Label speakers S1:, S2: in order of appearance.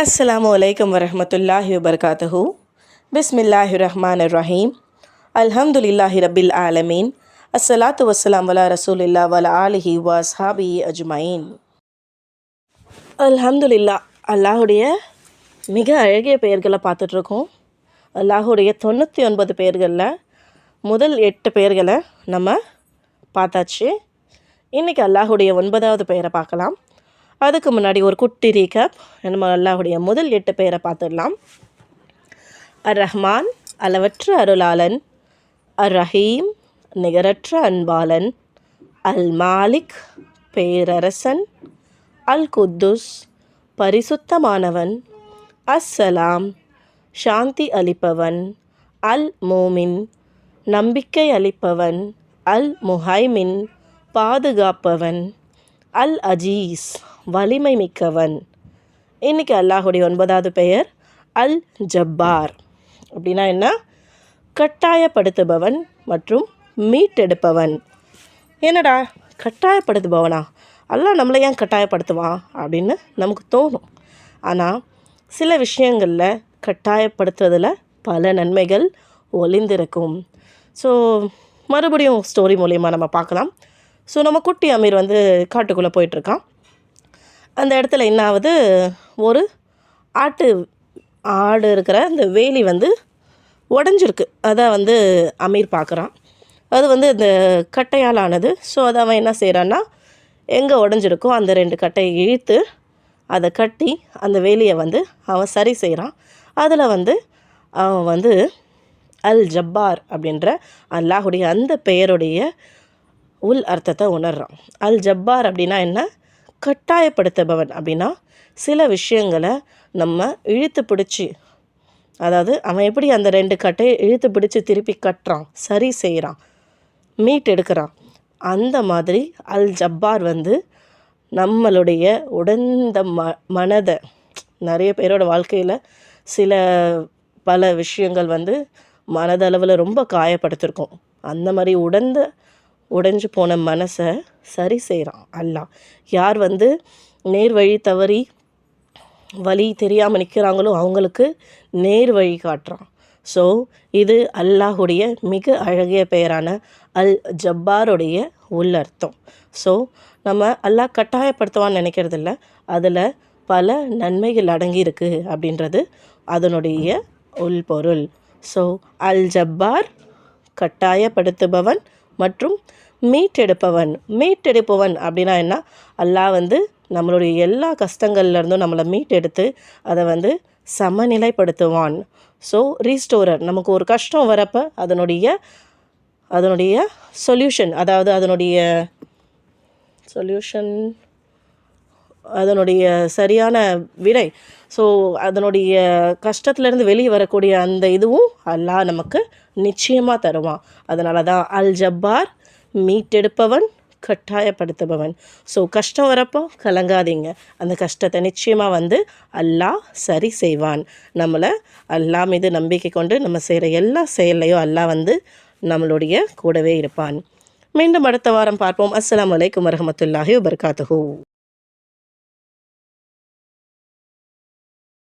S1: அஸ்லாம் வலைக்கம் வரஹ்மத்துல்லாஹி வபர்காத்தஹு பிஸ்மில்லாஹி ரஹ்மான் ரஹீம் அல்ஹம்துலில்லாஹி ரபில் ஆலமீன் அஸ்ஸலாத்து வஸ்லாம் வலா ரசூலில்லா வல ஆலிஹி வாஸ்ஹாபி அஸ்ஹாபி அஜ்மயின் அல்ஹம்துலில்லா அல்லாஹுடைய மிக அழகிய பெயர்களை பார்த்துட்ருக்கோம். அல்லாஹுடைய தொண்ணூற்றி ஒன்பது பெயர்களில் முதல் எட்டு பெயர்களை நம்ம பார்த்தாச்சு. இன்றைக்கி அல்லாஹுடைய ஒன்பதாவது பெயரை பார்க்கலாம். அதுக்கு முன்னாடி ஒரு குட்டி ரீகப் நம்ம அல்லாஹுடைய முதல் எட்டு பேரை பார்த்துடலாம். அர் ரஹ்மான் அளவற்ற அருளாளன். அர் ரஹீம் நிகரற்ற அன்பாளன். அல் மாலிக் பேரரசன். அல் குத்துஸ் பரிசுத்தமானவன். அஸ்ஸலாம் சாந்தி அளிப்பவன். அல் மோமின் நம்பிக்கை அளிப்பவன். அல் முஹைமின் பாதுகாப்பவன். அல் அஜீஸ் வலிமை மிக்கவன். இன்றைக்கி அல்லாஹுடைய ஒன்பதாவது பெயர் அல் ஜப்பார் அப்படின்னா என்ன? கட்டாயப்படுத்துபவன் மற்றும் மீட்டெடுப்பவன். என்னடா? கட்டாயப்படுத்துபவனா? அல்லாஹ் நம்மளை ஏன் கட்டாயப்படுத்துவான்? அப்படின்னு நமக்கு தோணும். ஆனால் சில விஷயங்களில் கட்டாயப்படுத்துறதில் பல நன்மைகள் ஒளிந்திருக்கும். ஸோ மறுபடியும் ஸ்டோரி மூலயமா நம்ம பார்க்கலாம். ஸோ நம்ம குட்டி அமீர் வந்து காட்டுக்குள்ளே போயிட்டுருக்கான். அந்த இடத்துல என்ன ஆகுது ஒரு ஆட்டு ஆடு இருக்கிற அந்த வேலி வந்து உடஞ்சிருக்கு. அதை வந்து அமீர் பார்க்குறான். அது வந்து இந்த கட்டையால் ஆனது. ஸோ அதை அவன் என்ன செய்கிறான்னா எங்கே உடஞ்சிருக்கோ அந்த ரெண்டு கட்டையை இழுத்து அதை கட்டி அந்த வேலியை வந்து அவன் சரி செய்கிறான். அதில் வந்து அவன் வந்து அல் ஜப்பார் அப்படின்ற அல்லாஹுடைய அந்த பெயருடைய உள் அர்த்தத்தை உணர்றான் அல் ஜப்பார் அப்படின்னா என்ன? கட்டாயப்படுத்துபவன் அப்படின்னா சில விஷயங்களை நம்ம இழுத்து பிடிச்சி அதாவது அவன் எப்படி அந்த ரெண்டு கட்டையை இழுத்து பிடிச்சி திருப்பி கட்டுறான் சரி செய்கிறான் மீட் எடுக்கிறான் அந்த மாதிரி அல் ஜப்பார் வந்து நம்மளுடைய உடந்த ம மனதை நிறைய பேரோட வாழ்க்கையில் சில பல விஷயங்கள் வந்து மனதளவில் ரொம்ப காயப்படுத்திருக்கோம். அந்த மாதிரி உடந்த உடைஞ்சு போன மனசை சரி செய்கிறான் அல்லாஹ். யார் வந்து நேர் வழி தவறி வழி தெரியாமல் நிற்கிறாங்களோ அவங்களுக்கு நேர் வழி காட்டுறான். ஸோ இது அல்லாஹுடைய மிக அழகிய பெயரான அல் ஜப்பாருடைய உள்ளர்த்தம். ஸோ நம்ம அல்லாஹ் கட்டாயப்படுத்துவான்னு நினைக்கிறதில்ல. அதில் பல நன்மைகள் அடங்கியிருக்கு அப்படின்றது அதனுடைய உள்பொருள். ஸோ அல் ஜப்பார் கட்டாயப்படுத்துபவன் மற்றும் மீட்டெடுப்பவன். மீட்டெடுப்பவன் அப்படின்னா என்ன? அல்லாஹ் வந்து நம்மளுடைய எல்லா கஷ்டங்கள்லேருந்தும் நம்மளை மீட்டெடுத்து அதை வந்து சமநிலைப்படுத்துவான். ஸோ ரீஸ்டோரர் நமக்கு ஒரு கஷ்டம் வரப்போ அதனுடைய அதனுடைய சொல்யூஷன் அதாவது அதனுடைய சொல்யூஷன் அதனுடைய சரியான விடை. ஸோ அதனுடைய கஷ்டத்துலேருந்து வெளியே வரக்கூடிய அந்த இதுவும் அல்லாஹ் நமக்கு நிச்சயமாக தருவான். அதனால தான் அல் ஜப்பார் மீட்டெடுப்பவன் கட்டாயப்படுத்துபவன். ஸோ கஷ்டம் வரப்போ கலங்காதீங்க. அந்த கஷ்டத்தை நிச்சயமாக வந்து அல்லாஹ் சரி செய்வான். நம்மளை அல்லாஹ் மீது நம்பிக்கை கொண்டு நம்ம செய்கிற எல்லா செயல்லையும் அல்லாஹ் வந்து நம்மளுடைய கூடவே இருப்பான். மீண்டும் அடுத்த வாரம் பார்ப்போம். அஸ்லாம் வலைக்கம் வரமத்துல்லாஹி வபர்காத்துஹூ.